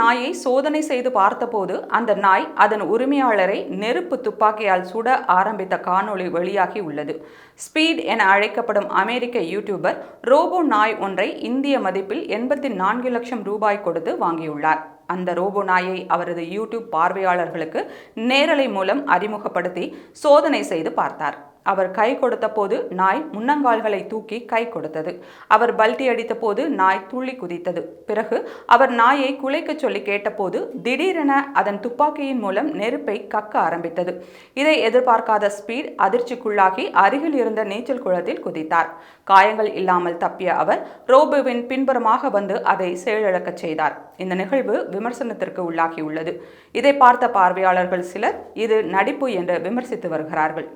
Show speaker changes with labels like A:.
A: நாயை சோதனை செய்து பார்த்தபோது அந்த நாய் அதன் உரிமையாளரை நெருப்பு துப்பாக்கியால் சுட ஆரம்பித்த காணொளி வெளியாகி உள்ளது. ஸ்பீட் என அழைக்கப்படும் அமெரிக்க யூடியூபர் ரோபோ நாய் ஒன்றை இந்திய மதிப்பில் எண்பத்தி நான்கு லட்சம் ரூபாய் கொடுத்து வாங்கியுள்ளார். அந்த ரோபோ நாயை அவரது யூடியூப் பார்வையாளர்களுக்கு நேரலை மூலம் அறிமுகப்படுத்தி சோதனை செய்து பார்த்தார். அவர் கை கொடுத்த போது நாய் முன்னங்கால்களை தூக்கி கை கொடுத்தது. அவர் பல்டி அடித்த போது நாய் துள்ளி குதித்தது. பிறகு அவர் நாயை குலைக்கச் சொல்லி கேட்டபோது திடீரென அதன் துப்பாக்கியின் மூலம் நெருப்பை கக்க ஆரம்பித்தது. இதை எதிர்பார்க்காத ஸ்பீட் அதிர்ச்சிக்குள்ளாகி அருகில் இருந்த நீச்சல் குளத்தில் குதித்தார். காயங்கள் இல்லாமல் தப்பிய அவர் ரோபோவின் பின்புறமாக வந்து அதை செயலிழக்கச் செய்தார். இந்த நிகழ்வு விமர்சனத்திற்கு உள்ளாகியுள்ளது. இதை பார்த்த பார்வையாளர்கள் சிலர் இது நடிப்பு என்று விமர்சித்து வருகிறார்கள்.